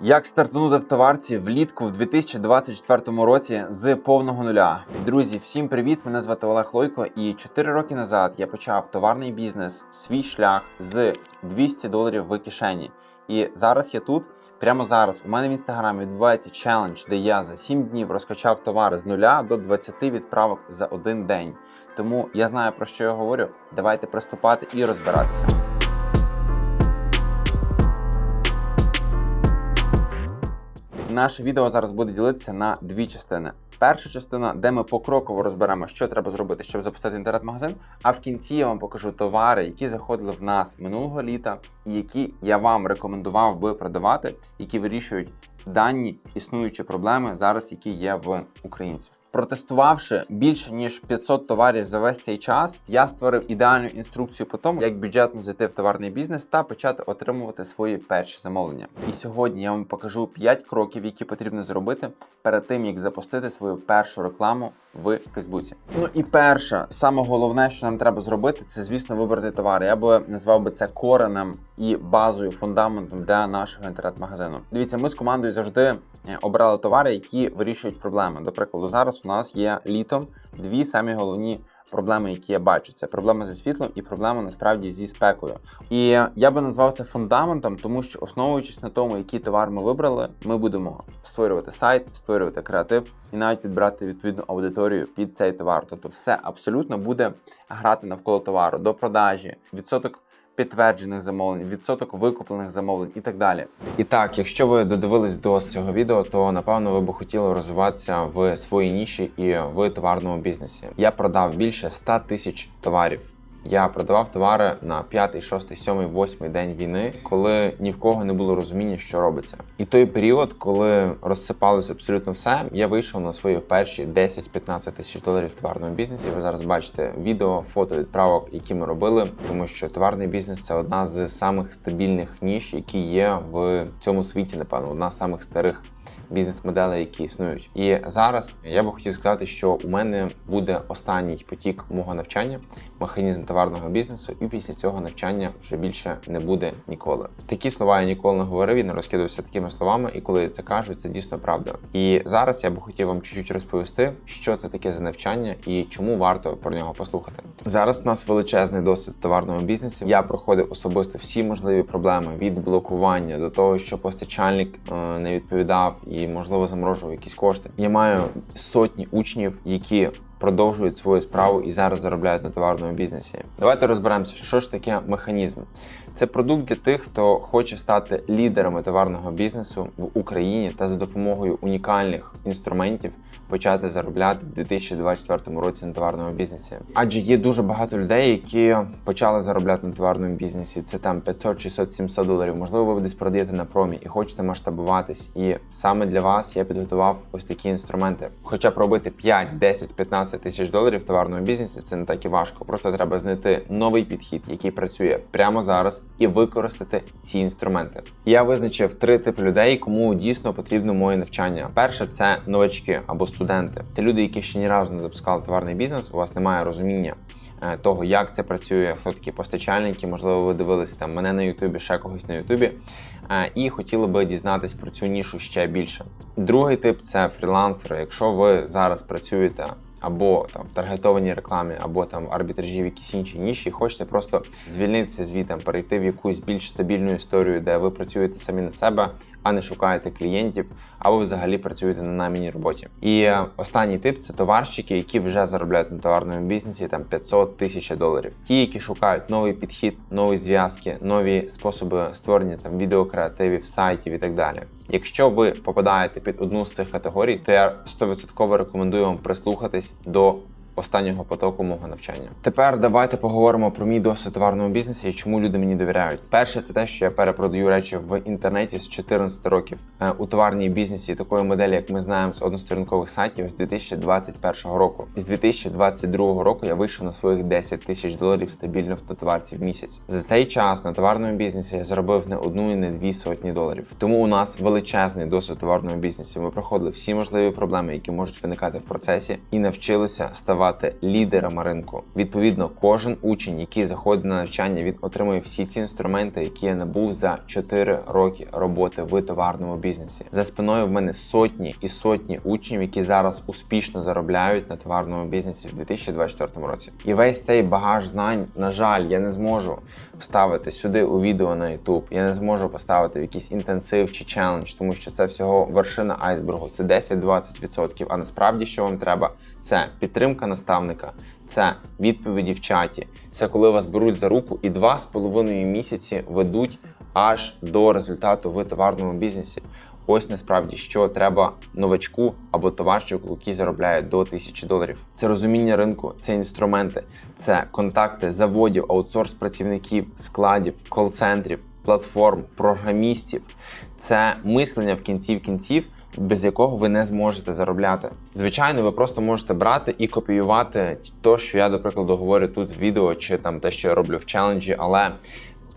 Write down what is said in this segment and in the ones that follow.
Як стартанути в товарці влітку в 2024 році з повного нуля? Друзі, всім привіт! Мене звати Олег Лойко, і 4 роки назад я почав товарний бізнес, свій шлях з 200 доларів в кишені. І зараз я тут. Прямо зараз у мене в інстаграмі відбувається челендж, де я за 7 днів розкачав товар з нуля до 20 відправок за один день. Тому я знаю про що я говорю. Давайте приступати і розбиратися. Наше відео зараз буде ділитися на дві частини. Перша частина, де ми покроково розберемо, що треба зробити, щоб запустити інтернет-магазин. А в кінці я вам покажу товари, які заходили в нас минулого літа, і які я вам рекомендував би продавати, які вирішують дані існуючі проблеми зараз, які є в українців. Протестувавши більше ніж 500 товарів за весь цей час, я створив ідеальну інструкцію по тому, як бюджетно зайти в товарний бізнес та почати отримувати свої перші замовлення. І сьогодні я вам покажу 5 кроків, які потрібно зробити перед тим, як запустити свою першу рекламу в Фейсбуці. Ну і перше, саме головне, що нам треба зробити, це звісно вибрати товар. Я би назвав би це коренем і базою, фундаментом для нашого інтернет-магазину. Дивіться, ми з командою завжди е, обрали товари, які вирішують проблеми. До прикладу, зараз у нас є літом дві самі головні. Проблеми, які я бачу, це проблема зі світлом і проблема насправді зі спекою. І я би назвав це фундаментом, тому що основуючись на тому, який товар ми вибрали, ми будемо створювати сайт, створювати креатив і навіть підбирати відповідну аудиторію під цей товар. Тобто, все абсолютно буде грати навколо товару до продажі, відсоток підтверджених замовлень, відсоток викуплених замовлень і так далі. І так, якщо ви додивились до цього відео, то напевно ви б хотіли розвиватися в своїй ніші і в товарному бізнесі. Я продав більше 100 тисяч товарів. Я продавав товари на 5, 6, 7, 8 день війни, коли ні в кого не було розуміння, що робиться. І той період, коли розсипалося абсолютно все, я вийшов на свої перші 10-15 тисяч доларів в товарному бізнесі. Ви зараз бачите відео, фото відправок, які ми робили, тому що товарний бізнес це одна з самих стабільних ніж, які є в цьому світі. Напевно, одна з самих старих бізнес-моделей, які існують. І зараз я би хотів сказати, що у мене буде останній потік мого навчання, механізм товарного бізнесу, і після цього навчання вже більше не буде ніколи. Такі слова я ніколи не говорив і не розкидався такими словами, і коли я це кажу, це дійсно правда. І зараз я би хотів вам чуть-чуть розповісти, що це таке за навчання і чому варто про нього послухати. Зараз у нас величезний досвід в товарному бізнесі. Я проходив особисто всі можливі проблеми від блокування до того, що постачальник е, не відповідав і, можливо, заморожував якісь кошти. Я маю сотні учнів, які продовжують свою справу і зараз заробляють на товарному бізнесі. Давайте розберемося, що ж таке механізм. Це продукт для тих, хто хоче стати лідерами товарного бізнесу в Україні та за допомогою унікальних інструментів почати заробляти в 2024 році на товарному бізнесі. Адже є дуже багато людей, які почали заробляти на товарному бізнесі. Це там 500, 600, 700 доларів. Можливо, ви десь продаєте на промі і хочете масштабуватись. І саме для вас я підготував ось такі інструменти. Хоча б робити 5, 10, 15 тисяч доларів в товарному бізнесі це не так і важко. Просто треба знайти новий підхід, який працює прямо зараз, і використати ці інструменти. Я визначив три типи людей, кому дійсно потрібно моє навчання. Перше це новачки або студенти. Це люди, які ще ні разу не запускали товарний бізнес. У вас немає розуміння. е, Того, як це працює, хто такі постачальники, можливо, ви дивилися там мене на Ютубі, ще когось на Ютубі, е, і хотіли би дізнатись про цю нішу ще більше. Другий тип це фрілансери. Якщо ви зараз працюєте або там в таргетованій рекламі, або там в арбітражі в якісь інші ніші, хочете просто звільнитися звітам перейти в якусь більш стабільну історію, де ви працюєте самі на себе, а не шукаєте клієнтів, або взагалі працюєте на найманій роботі. І е, останній тип це товарщики, які вже заробляють на товарному бізнесі там 500 тисяч доларів. Ті, які шукають новий підхід, нові зв'язки, нові способи створення там відеокреативів, сайтів і так далі. Якщо ви попадаєте під одну з цих категорій, то я 100% рекомендую вам прислухатись до останнього потоку мого навчання. Тепер давайте поговоримо про мій досвід в товарному бізнесі і чому люди мені довіряють. Перше, це те, що я перепродаю речі в інтернеті з 14 років Е, у товарній бізнесі такої моделі, як ми знаємо з односторінкових сайтів з 2021 року. З 2022 року я вийшов на своїх 10 тисяч доларів стабільно в товарці в місяць. За цей час на товарному бізнесі я заробив не одну і не дві сотні доларів. Тому у нас величезний досвід в товарному бізнесі. Ми проходили всі можливі проблеми, які можуть виникати в процесі, і навчилися ставати ставати лідерами ринку. Відповідно, кожен учень, який заходить на навчання, він отримує всі ці інструменти, які я набув за 4 роки роботи в товарному бізнесі. За спиною в мене сотні і сотні учнів, які зараз успішно заробляють на товарному бізнесі в 2024 році. І весь цей багаж знань, на жаль, я не зможу вставити сюди у відео на YouTube. Я не зможу поставити в якийсь інтенсив чи челендж, тому що це всього вершина айсбергу. Це 10-20%. А насправді, що вам треба, це підтримка наставника, це відповіді в чаті. Це коли вас беруть за руку і два з половиною місяці ведуть аж до результату в товарному бізнесі. Ось насправді, що треба новачку або товарщику, який заробляє до 1000 доларів. Це розуміння ринку, це інструменти, це контакти заводів, аутсорс працівників, складів, кол-центрів, платформ, програмістів. Це мислення в кінці кінців, без якого ви не зможете заробляти. Звичайно, ви просто можете брати і копіювати те, що я, до прикладу, говорю тут в відео, чи там те, що я роблю в челенджі, але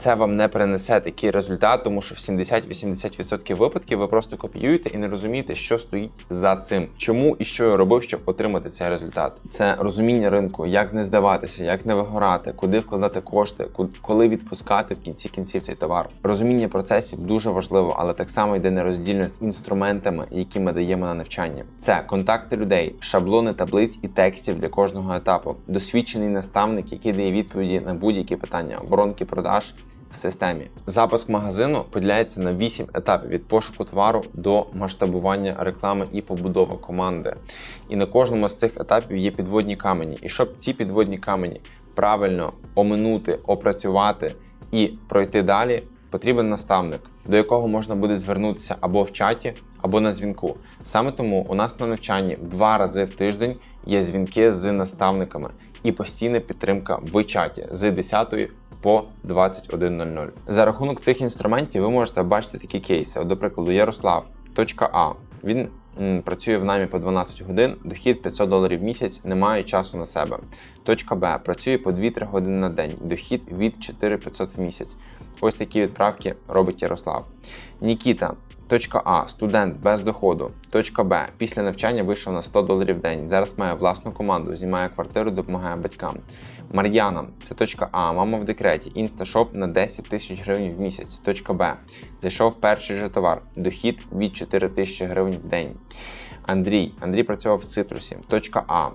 це вам не принесе такий результат, тому що в 70-80% випадків ви просто копіюєте і не розумієте, що стоїть за цим. Чому і що я робив, щоб отримати цей результат. Це розуміння ринку, як не здаватися, як не вигорати, куди вкладати кошти, коли відпускати в кінці кінців цей товар. Розуміння процесів дуже важливо, але так само йде нероздільне з інструментами, які ми даємо на навчання. Це контакти людей, шаблони таблиць і текстів для кожного етапу, досвідчений наставник, який дає відповіді на будь-які питання, оборонки продаж в системі. Запуск магазину поділяється на 8 етапів від пошуку товару до масштабування реклами і побудова команди. І на кожному з цих етапів є підводні камені. І щоб ці підводні камені правильно оминути, опрацювати і пройти далі, потрібен наставник, до якого можна буде звернутися або в чаті, або на дзвінку. Саме тому у нас на навчанні два рази в тиждень є дзвінки з наставниками і постійна підтримка в чаті з 10 по 21.00. За рахунок цих інструментів ви можете бачити такі кейси. От, До прикладу, Ярослав, А. Він м, працює в намі по 12 годин, дохід 500 доларів в місяць, не має часу на себе. Точка Б працює по 2-3 години на день, дохід від 4500 в місяць. Ось такі відправки робить Ярослав. Нікіта. Точка А. Студент без доходу. Точка Б. Після навчання вийшов на 100 доларів в день. Зараз має власну команду, знімає квартиру, допомагає батькам. Мар'яна. Це точка А. Мама в декреті. Інсташоп на 10 тисяч гривень в місяць. Точка Б. Зайшов перший же товар. Дохід від 4 тисячі гривень в день. Андрій. Андрій працював в цитрусі. Точка А.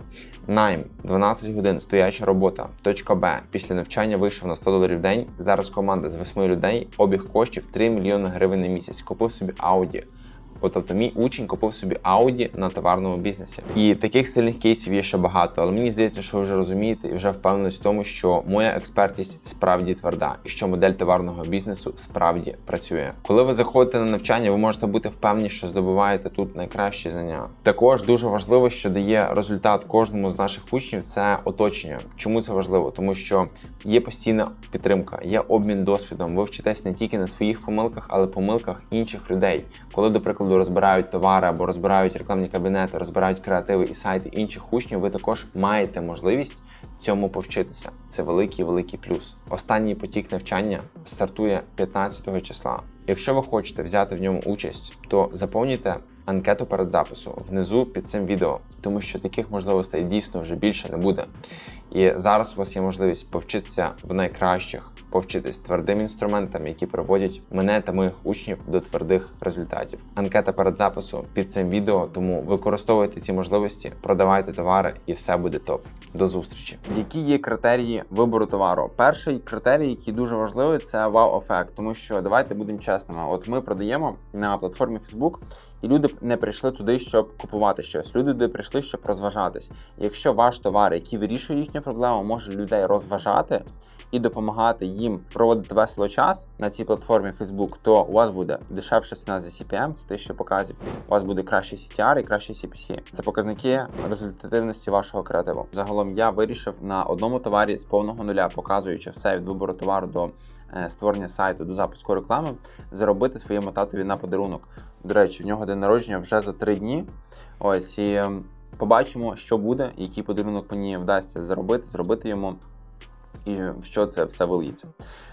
Найм 12 годин, стояча робота. Точка Б. Після навчання вийшов на 100 доларів в день. Зараз команда з 8 людей, обіг коштів 3 мільйони гривень на місяць. Купив собі Audi. От, тобто мій учень купив собі Audi на товарному бізнесі. І таких сильних кейсів є ще багато, але мені здається, що ви вже розумієте і вже впевнені в тому, що моя експертність справді тверда, і що модель товарного бізнесу справді працює. Коли ви заходите на навчання, ви можете бути впевнені, що здобуваєте тут найкращі знання. Також дуже важливо, що дає результат кожному з наших учнів, це оточення. Чому це важливо? Тому що є постійна підтримка, є обмін досвідом. Ви вчитесь не тільки на своїх помилках, але помилках інших людей. Коли, до прикладу, розбирають товари або розбирають рекламні кабінети, розбирають креативи і сайти інших учнів, ви також маєте можливість цьому повчитися. Це великий великий плюс. Останній потік навчання стартує 15 числа. Якщо ви хочете взяти в ньому участь, то заповнюйте анкету перед запису внизу під цим відео, тому що таких можливостей дійсно вже більше не буде. І зараз у вас є можливість повчитися в найкращих, повчитись твердим інструментам, які приводять мене та моїх учнів до твердих результатів. Анкета перед запису під цим відео, тому використовуйте ці можливості, продавайте товари і все буде топ. До зустрічі. Які є критерії вибору товару? Перший критерій, який дуже важливий, це вау-ефект. Тому що давайте будемо чесними. От ми продаємо на платформі Facebook, і люди не прийшли туди, щоб купувати щось. Люди туди прийшли, щоб розважатись. Якщо ваш товар, який вирішує їхню проблему, може людей розважати і допомагати їм проводити весело час на цій платформі Facebook, то у вас буде дешевша ціна за CPM, це те, що показів. У вас буде кращий CTR і кращий CPC. Це показники результативності вашого креативу. Загалом я вирішив на одному товарі з повного нуля, показуючи все від вибору товару до створення сайту до запуску реклами, заробити своєму татові на подарунок. До речі, в нього день народження вже за три дні. Ось і побачимо, що буде, який подарунок мені вдасться заробити, зробити йому і в що це все виліться.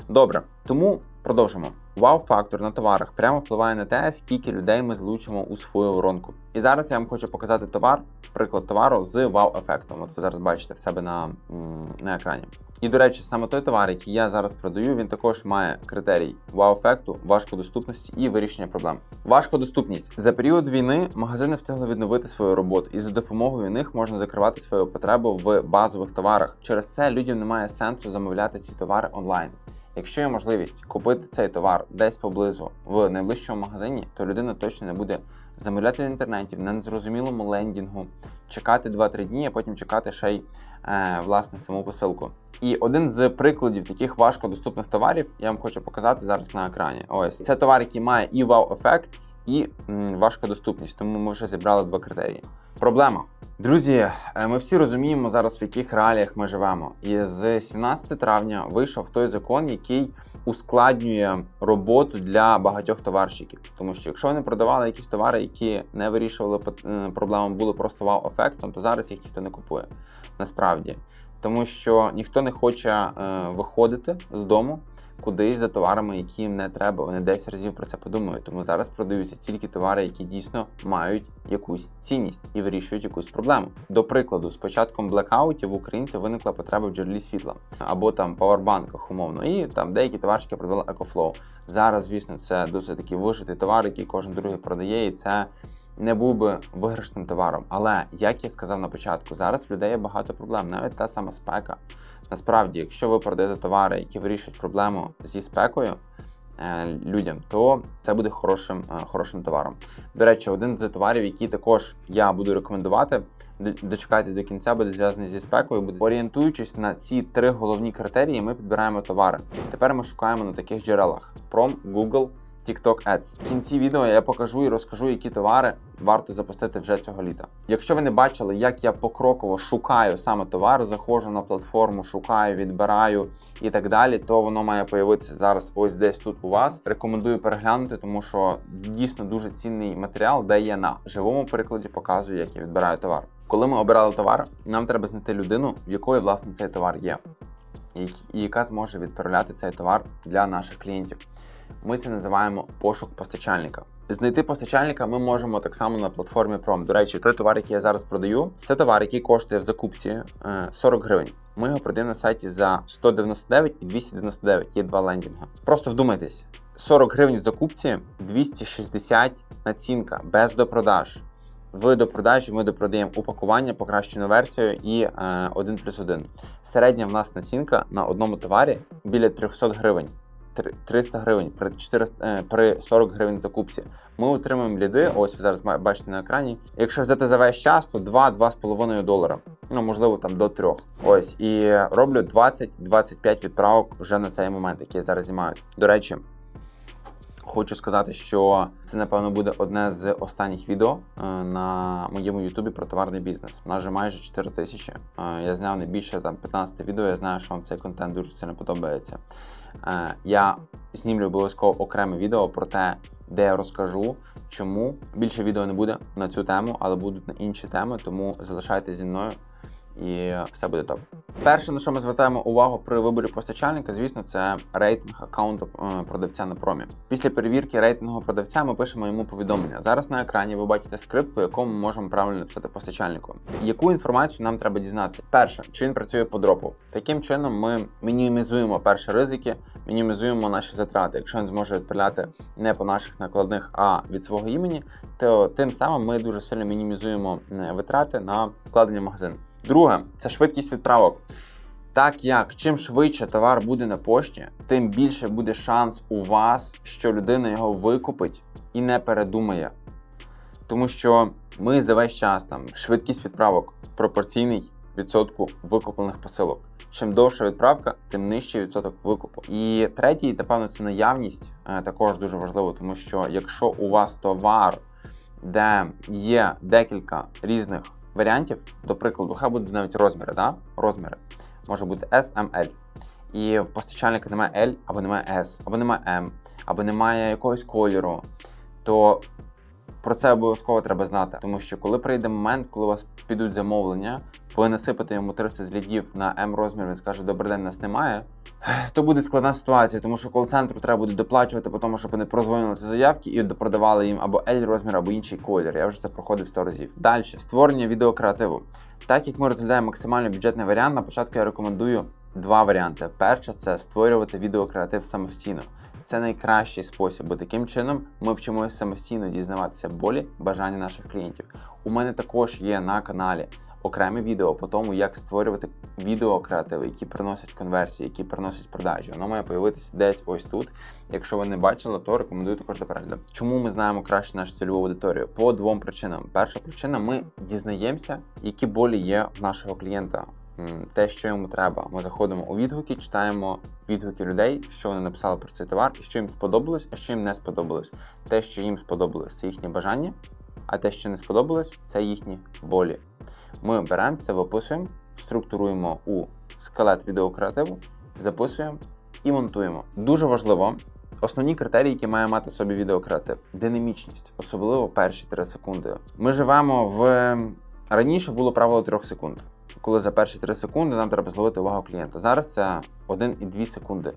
Добре, тому Продовжимо. Вау-фактор на товарах прямо впливає на те, скільки людей ми залучимо у свою воронку. І зараз я вам хочу показати товар, приклад товару з вау-ефектом. От ви зараз бачите в себе на, на екрані. І, до речі, саме той товар, який я зараз продаю, він також має критерій вау-ефекту, важкодоступності і вирішення проблем. Важкодоступність за період війни магазини встигли відновити свою роботу, і за допомогою них можна закривати свою потребу в базових товарах. Через це людям немає сенсу замовляти ці товари онлайн. Якщо є можливість купити цей товар десь поблизу в найближчому магазині, то людина точно не буде замовляти в інтернеті на незрозумілому лендінгу, чекати 2-3 дні, а потім чекати ще й е, власне саму посилку. І один з прикладів таких важкодоступних товарів я вам хочу показати зараз на екрані. Ось це товар, який має і вау-ефект, і м, важкодоступність. Тому ми вже зібрали два критерії. Проблема. Друзі, е, ми всі розуміємо зараз, в яких реаліях ми живемо. І з 17 травня вийшов той закон, який ускладнює роботу для багатьох товарщиків. Тому що якщо вони продавали якісь товари, які не вирішували е, проблему, були просто вау-ефектом, то зараз їх ніхто не купує. Насправді. Тому що ніхто не хоче е, виходити з дому кудись за товарами, які їм не треба. Вони 10 разів про це подумають. Тому зараз продаються тільки товари, які дійсно мають якусь цінність і вирішують якусь проблему. До прикладу, з початком блекаутів в українців виникла потреба в джерелі світла або там павербанках умовно. І там деякі товарщики продали EcoFlow. Зараз, звісно, це досить такий вижитий товар, який кожен другий продає, і це. Не був би виграшним товаром, але як я сказав на початку, зараз в людей є багато проблем, навіть та сама спека. Насправді, якщо ви продаєте товари, які вирішують проблему зі спекою е, людям, то це буде хорошим, е, хорошим товаром. До речі, один з товарів, який також я буду рекомендувати, дочекайтесь до кінця, буде зв'язаний зі спекою. Буде орієнтуючись на ці три головні критерії, ми підбираємо товари. Тепер ми шукаємо на таких джерелах: Prom, Google. TikTok Ads. В кінці відео я покажу і розкажу, які товари варто запустити вже цього літа. Якщо ви не бачили, як я покроково шукаю саме товар, заходжу на платформу, шукаю, відбираю і так далі, то воно має появитися зараз ось десь тут у вас. Рекомендую переглянути, тому що дійсно дуже цінний матеріал, де я на живому прикладі показую, як я відбираю товар. Коли ми обирали товар, нам треба знайти людину, в якої власне цей товар є, і яка зможе відправляти цей товар для наших клієнтів. Ми це називаємо пошук постачальника. Знайти постачальника ми можемо так само на платформі Prom. До речі, той товар, який я зараз продаю, це товар, який коштує в закупці е, 40 гривень. Ми його продаємо на сайті за 199 і 299. Є два лендінги. Просто вдумайтесь: 40 гривень в закупці, 260 націнка без допродаж. В допродажі ми допродаємо упакування, покращену версію і е, 1 плюс 1. Середня в нас націнка на одному товарі біля 300 гривень. Три- 300 гривень при 400, е, при 40 гривень закупці. Ми отримуємо ліди. Ось ви зараз бачите на екрані. Якщо взяти за весь час, то 2-2,5 долара. Ну можливо там до 3. Ось і роблю 20-25 відправок вже на цей момент, які я зараз знімаю. До речі. Хочу сказати, що це напевно буде одне з останніх відео е, на моєму Ютубі про товарний бізнес. У нас вже майже 4 тисячі. Е, Я зняв не більше там 15 відео. Я знаю, що вам цей контент дуже сильно подобається. Е, Я знімлю обов'язково окреме відео про те, де я розкажу, чому більше відео не буде на цю тему, але будуть на інші теми. Тому залишайтеся зі мною і все буде топ. Перше, на що ми звертаємо увагу при виборі постачальника, звісно, це рейтинг аккаунту е, продавця на промі. Після перевірки рейтингу продавця ми пишемо йому повідомлення. Зараз на екрані ви бачите скрипт, по якому ми можемо правильно написати постачальнику. Яку інформацію нам треба дізнатися? Перше, чи він працює по дропу. Таким чином, ми мінімізуємо перші ризики, мінімізуємо наші затрати. Якщо він зможе відправляти не по наших накладних, а від свого імені, то тим самим ми дуже сильно мінімізуємо е, витрати на вкладення в магазин. Друге, це швидкість відправок. Так як чим швидше товар буде на пошті, тим більше буде шанс у вас, що людина його викупить і не передумає. Тому що ми за весь час там швидкість відправок пропорційний відсотку викуплених посилок. Чим довша відправка, тим нижчий відсоток викупу. І третій, напевно, це наявність е, також дуже важливо, тому що якщо у вас товар, де є декілька різних варіантів, до прикладу, хай будуть навіть розміри, да? розміри може бути S, M, L. І в постачальника немає L, або немає S, або немає M, або немає якогось кольору, то про це обов'язково треба знати. Тому що коли прийде момент, коли у вас підуть замовлення, ви насипите йому 30 лідів на М розмір, він скаже, добрий день, нас немає. То буде складна ситуація, тому що кол-центру треба буде доплачувати по тому, щоб вони прозвонили ці заявки і продавали їм або L розмір, або інший колір. Я вже це проходив 100 разів. Далі створення відеокреативу. Так як ми розглядаємо максимально бюджетний варіант, на початку я рекомендую два варіанти. Перше це створювати відеокреатив самостійно. Це найкращий спосіб, бо таким чином ми вчимося самостійно дізнаватися болі, бажання наших клієнтів. У мене також є на каналі окреме відео по тому, як створювати відеокреативи, які приносять конверсії, які приносять продажі. Воно має появитися десь ось тут. Якщо ви не бачили, то рекомендую також до перегляду. Чому ми знаємо краще нашу цільову аудиторію? По двом причинам. Перша причина: ми дізнаємося, які болі є в нашого клієнта. Те, що йому треба. Ми заходимо у відгуки, читаємо відгуки людей, що вони написали про цей товар, що їм сподобалось, а що їм не сподобалось. Те, що їм сподобалось, це їхнє бажання, а те, що не сподобалось, це їхні болі. Ми беремо це, виписуємо, структуруємо у скелет відеокреативу, записуємо і монтуємо. Дуже важливо. Основні критерії, які має мати собі відеокреатив: динамічність, особливо перші 3 секунди. Ми живемо в раніше було правило 3 секунд, коли за перші 3 секунди нам треба зловити увагу клієнта. Зараз це 1 і 2 секунди.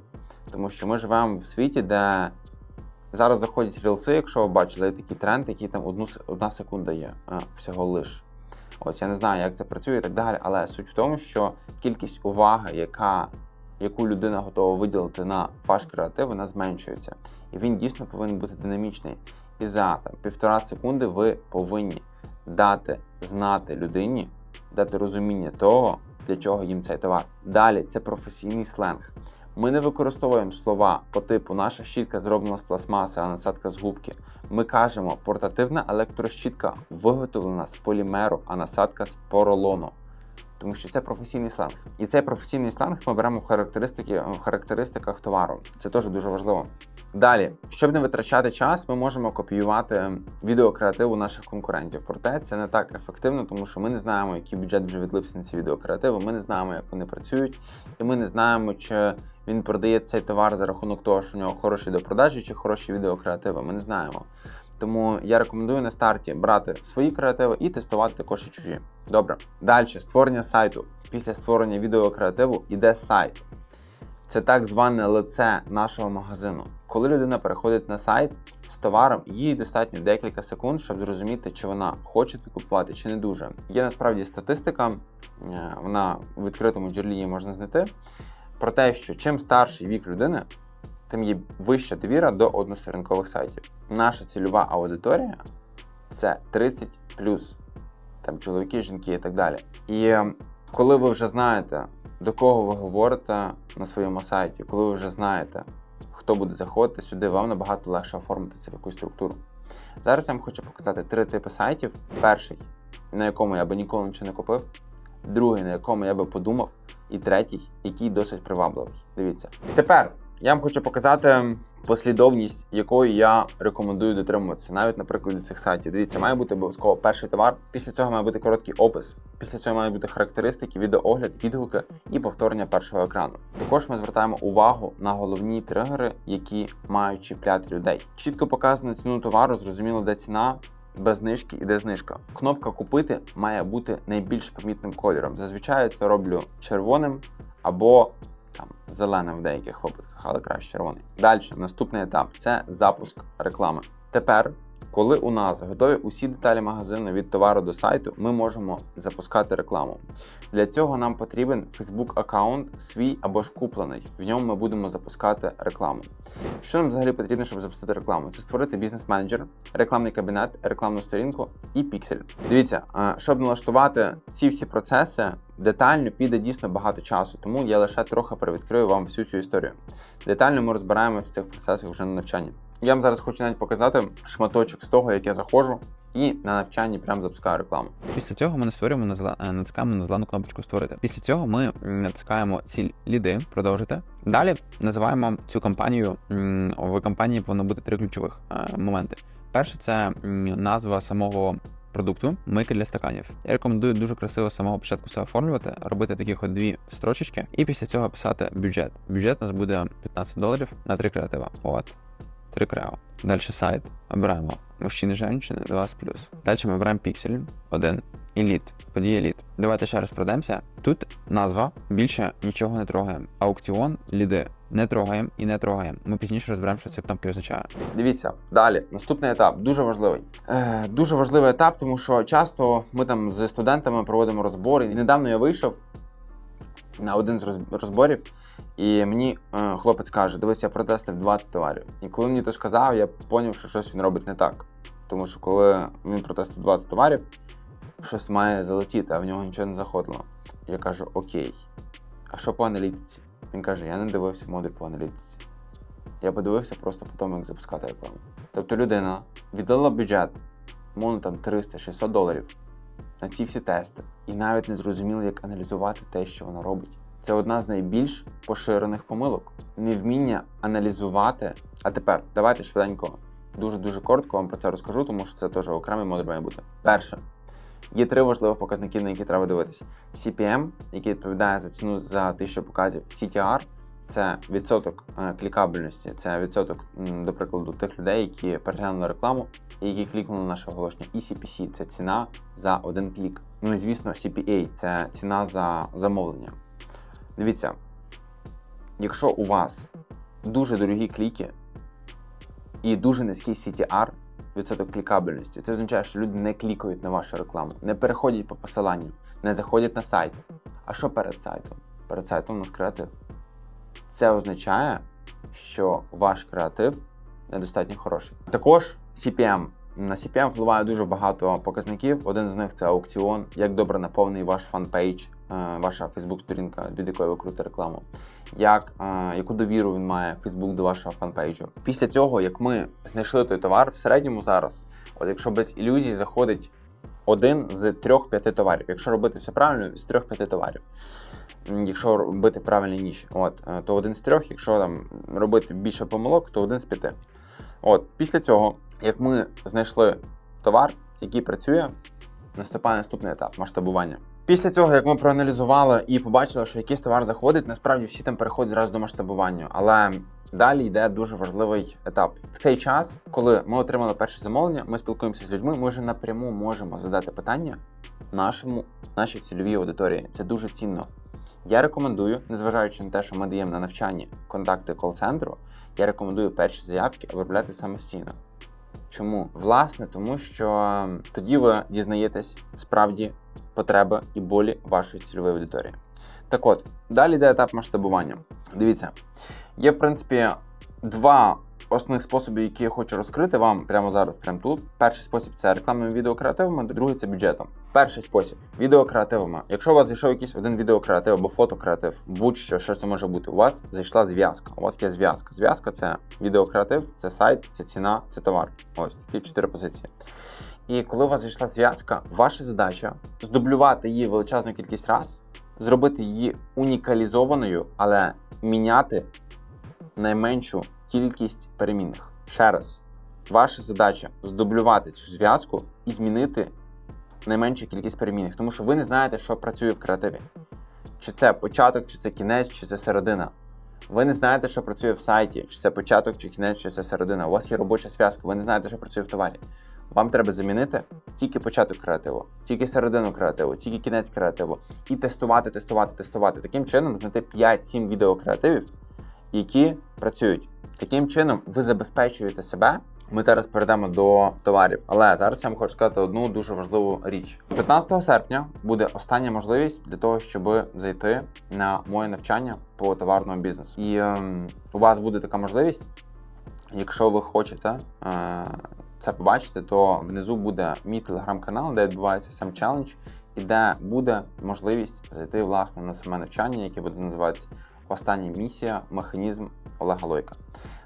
Тому що ми живемо в світі, де зараз заходять рілси, якщо ви бачили, є такий тренд, який там одну, одна секунда є а, всього лиш. Ось я не знаю, як це працює і так далі, але суть в тому, що кількість уваги, яка, яку людина готова виділити на ваш креатив, вона зменшується. І він дійсно повинен бути динамічний. І за там, півтора секунди ви повинні дати знати людині, дати розуміння того, для чого їм цей товар. Далі це професійний сленг. Ми не використовуємо слова по типу наша щітка зроблена з пластмаси, а насадка з губки. Ми кажемо, портативна електрощітка виготовлена з полімеру, а насадка з поролону. Тому що це професійний сленг. І цей професійний сленг ми беремо в, характеристики, в характеристиках товару. Це теж дуже важливо. Далі, щоб не витрачати час, ми можемо копіювати відеокреативу наших конкурентів. Проте це не так ефективно, тому що ми не знаємо, який бюджет вже відлився на ці відеокреативи. Ми не знаємо, як вони працюють, і ми не знаємо, чи він продає цей товар за рахунок того, що у нього хороші до продажі чи хороші відеокреативи. Ми не знаємо. Тому я рекомендую на старті брати свої креативи і тестувати також і чужі. Добре. Далі створення сайту. Після створення відеокреативу іде сайт. Це так зване лице нашого магазину. Коли людина переходить на сайт з товаром, їй достатньо декілька секунд, щоб зрозуміти, чи вона хоче купувати, чи не дуже. Є насправді статистика, е, вона в відкритому джерелі її можна знайти. Про те, що чим старший вік людини, тим є вища довіра до односторінкових сайтів. Наша цільова аудиторія це 30 там чоловіки, жінки і так далі. І е, коли ви вже знаєте, до кого ви говорите на своєму сайті, коли ви вже знаєте, хто буде заходити сюди, вам набагато легше оформити це в якусь структуру. Зараз я вам хочу показати три типи сайтів. Перший, на якому я би ніколи нічого не купив, другий, на якому я би подумав, і третій, який досить привабливий. Дивіться. Тепер я вам хочу показати послідовність, якої я рекомендую дотримуватися, навіть на прикладі цих сайтів. Дивіться, має бути обов'язково перший товар. Після цього має бути короткий опис. Після цього має бути характеристики, відеоогляд, відгуки і повторення першого екрану. Також ми звертаємо увагу на головні тригери, які мають чіпляти людей. Чітко показано ціну товару, зрозуміло, де ціна. Без знижки іде знижка. Кнопка купити має бути найбільш помітним кольором. Зазвичай це роблю червоним або там зеленим в деяких випадках, але краще червоний. Далі, наступний етап це запуск реклами. Тепер, коли у нас готові усі деталі магазину від товару до сайту, ми можемо запускати рекламу. Для цього нам потрібен Facebook аккаунт свій або ж куплений. В ньому ми будемо запускати рекламу. Що нам взагалі потрібно, щоб запустити рекламу? Це створити бізнес-менеджер, рекламний кабінет, рекламну сторінку і піксель. Дивіться, е, щоб налаштувати ці всі процеси детально, піде дійсно багато часу, тому я лише трохи привідкрию вам всю цю історію. Детально ми розбираємося в цих процесах вже на навчанні. Я вам зараз хочу навіть показати шматочок з того, як я заходжу, і на навчанні прямо запускаю рекламу. Після цього ми не створюємо на е, натискаємо на зелену кнопочку створити. Після цього ми натискаємо ці ліди, продовжити. Далі називаємо цю кампанію. В кампанії повинно бути три ключових е, моменти. Перше це назва самого. Продукту мийки для стаканів. Я рекомендую дуже красиво з самого початку все оформлювати, робити таких от дві строчечки, і після цього писати бюджет. Бюджет у нас буде 15 доларів на три креатива. От. Три. Далі сайт. Обираємо мужчини, жінки, 20 Далі ми обираємо піксель 1. Еліт. Подія еліт. Давайте ще раз пройдемося. Тут назва більше нічого не трогаємо. Аукціон, ліди. Не трогаємо і не трогаємо. Ми пізніше розберемо, що ці кнопки означає. Дивіться, далі. Наступний етап дуже важливий. Е, дуже важливий етап, тому що часто ми там з студентами проводимо розбори. І недавно я вийшов на один з розборів, і мені е, хлопець каже: дивись, я протестив 20 товарів. І коли мені то сказав, я зрозумів, що щось він робить не так. Тому що коли він протестив 20 товарів, щось має залетіти, а в нього нічого не заходило. Я кажу: Окей, а що по аналітиці? Він каже: Я не дивився модуль по аналітиці. Я подивився просто по тому, як запускати рекламу. Тобто людина віддала бюджет, мовно там 300-600 доларів на ці всі тести, і навіть не зрозуміла, як аналізувати те, що вона робить. Це одна з найбільш поширених помилок. Невміння аналізувати. А тепер давайте швиденько, дуже дуже коротко вам про це розкажу, тому що це теж окремий модуль має бути. Перше, є три важливих показники, на які треба дивитися: CPM, який відповідає за ціну за тисячу показів, CTR це відсоток е, клікабельності, це відсоток, до прикладу, тих людей, які переглянули рекламу і які клікнули на наше оголошення. І CPC це ціна за один клік. Ну і звісно, CPA це ціна за замовлення. Дивіться, якщо у вас дуже дорогі кліки і дуже низький CTR, відсоток клікабельності, це означає, що люди не клікають на вашу рекламу, не переходять по посиланню, не заходять на сайт. А що перед сайтом? Перед сайтом у нас креатив. Це означає, що ваш креатив недостатньо хороший. Також CPM. На CPM впливає дуже багато показників. Один з них це аукціон, як добре наповнений ваш фан-пейдж, е, ваша Facebook-сторінка, від якої ви крутите рекламу, як, е, яку довіру він має Facebook до вашого фан-пейджу. Після цього, як ми знайшли той товар, в середньому зараз, от якщо без ілюзій заходить один з трьох-п'яти товарів, якщо робити все правильно, з трьох-п'яти товарів. Якщо робити правильні ніші, от, е, то один з трьох, якщо там робити більше помилок, то один з п'яти. От, після цього, як ми знайшли товар, який працює, наступає наступний етап масштабування. Після цього, як ми проаналізували і побачили, що якийсь товар заходить, насправді всі там переходять зразу до масштабування. Але далі йде дуже важливий етап. В цей час, коли ми отримали перше замовлення, ми спілкуємося з людьми, ми вже напряму можемо задати питання нашому, нашій цільовій аудиторії. Це дуже цінно. Я рекомендую, незважаючи на те, що ми даємо на навчанні контакти кол-центру, я рекомендую перші заявки обробляти самостійно. Чому? Власне, тому що тоді ви дізнаєтесь справді потреби і болі вашої цільової аудиторії. Так от, далі йде етап масштабування. Дивіться, є, в принципі, два основних способи, які я хочу розкрити вам прямо зараз, прямо тут. Перший спосіб це рекламними відеокреативами, другий це бюджетом. Перший спосіб відеокреативами. Якщо у вас зайшов якийсь один відеокреатив або фотокреатив, будь-що, що це може бути, у вас зайшла зв'язка. У вас є зв'язка. Зв'язка це відеокреатив, це сайт, це ціна, це товар. Ось такі чотири позиції. І коли у вас зайшла зв'язка, ваша задача здублювати її величезну кількість раз, зробити її унікалізованою, але міняти найменшу кількість перемінних. Ще раз, ваша задача здублювати цю зв'язку і змінити найменшу кількість перемінних, тому що ви не знаєте, що працює в креативі. Чи це початок, чи це кінець, чи це середина. Ви не знаєте, що працює в сайті, чи це початок, чи кінець, чи це середина. У вас є робоча зв'язка, ви не знаєте, що працює в товарі. Вам треба замінити тільки початок креативу, тільки середину креативу, тільки кінець креативу. І тестувати, тестувати, тестувати. Таким чином знайти 5-7 відеокреативів, які працюють. Таким чином ви забезпечуєте себе. Ми зараз перейдемо до товарів, але зараз я вам хочу сказати одну дуже важливу річ. 15 серпня буде остання можливість для того, щоб зайти на моє навчання по товарному бізнесу. І ем, у вас буде така можливість, якщо ви хочете е, це побачити, то внизу буде мій телеграм-канал, де відбувається сам челендж, і де буде можливість зайти власне на саме навчання, яке буде називатися Остання місія, механізм Олега Лойка.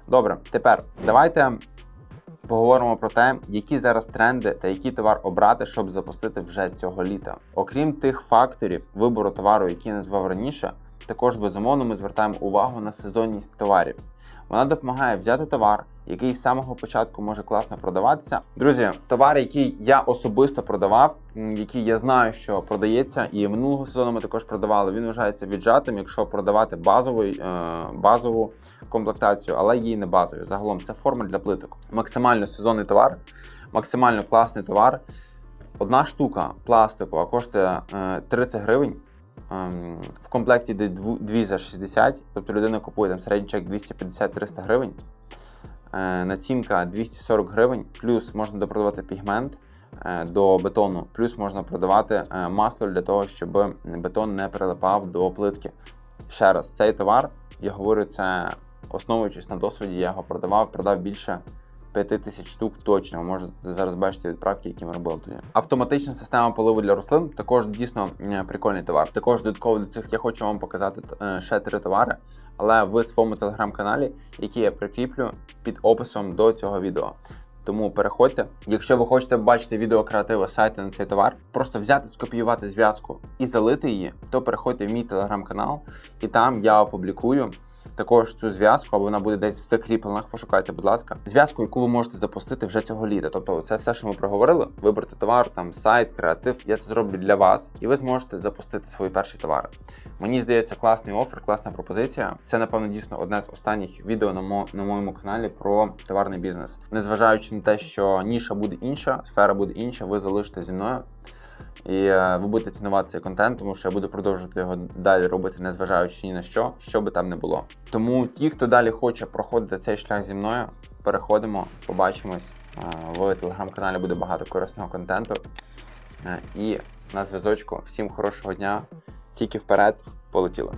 Добре, тепер давайте поговоримо про те, які зараз тренди та який товар обрати, щоб запустити вже цього літа. Окрім тих факторів вибору товару, які я назвав раніше, також безумовно ми звертаємо увагу на сезонність товарів. Вона допомагає взяти товар, який з самого початку може класно продаватися. Друзі, товар, який я особисто продавав, який я знаю, що продається, і минулого сезону ми також продавали. Він вважається віджатим, якщо продавати базовий, е, базову комплектацію, але її не базові. Загалом це форма для плиток. Максимально сезонний товар, максимально класний товар. Одна штука пластикова коштує е, 30 гривень. Ем, В комплекті йде дву- дві за 60, тобто людина купує там середній чек 250-300 гривень. Е, Націнка 240 гривень, плюс можна допродавати пігмент е, до бетону, плюс можна продавати е, масло для того, щоб бетон не прилипав до плитки. Ще раз, цей товар, я говорю, це основуючись на досвіді, я його продавав, продав більше 5 тисяч штук точно. Можете зараз бачити відправки, які ми робили тоді. Автоматична система поливу для рослин також дійсно е, прикольний товар. Також додатково до цих я хочу вам показати е, ще три товари, але в своєму телеграм-каналі, який я прикріплю під описом до цього відео. Тому переходьте. Якщо ви хочете бачити відео креативи сайту на цей товар, просто взяти, скопіювати зв'язку і залити її, то переходьте в мій телеграм-канал, і там я опублікую також цю зв'язку, або вона буде десь в закріплених. Пошукайте, будь ласка, зв'язку, яку ви можете запустити вже цього літа. Тобто, це все, що ми проговорили. Вибрати товар, там сайт, креатив. Я це зроблю для вас, і ви зможете запустити свої перші товари. Мені здається, класний офер, класна пропозиція. Це, напевно, дійсно одне з останніх відео на, мо- на моєму каналі про товарний бізнес. Незважаючи на те, що ніша буде інша, сфера буде інша, ви залишите зі мною. І е, ви будете цінувати цей контент, тому що я буду продовжувати його далі робити, незважаючи ні на що, що би там не було. Тому ті, хто далі хоче проходити цей шлях зі мною, переходимо, побачимось. Е, В телеграм-каналі буде багато корисного контенту. Е, І на зв'язочку. Всім хорошого дня. Тільки вперед полетіли.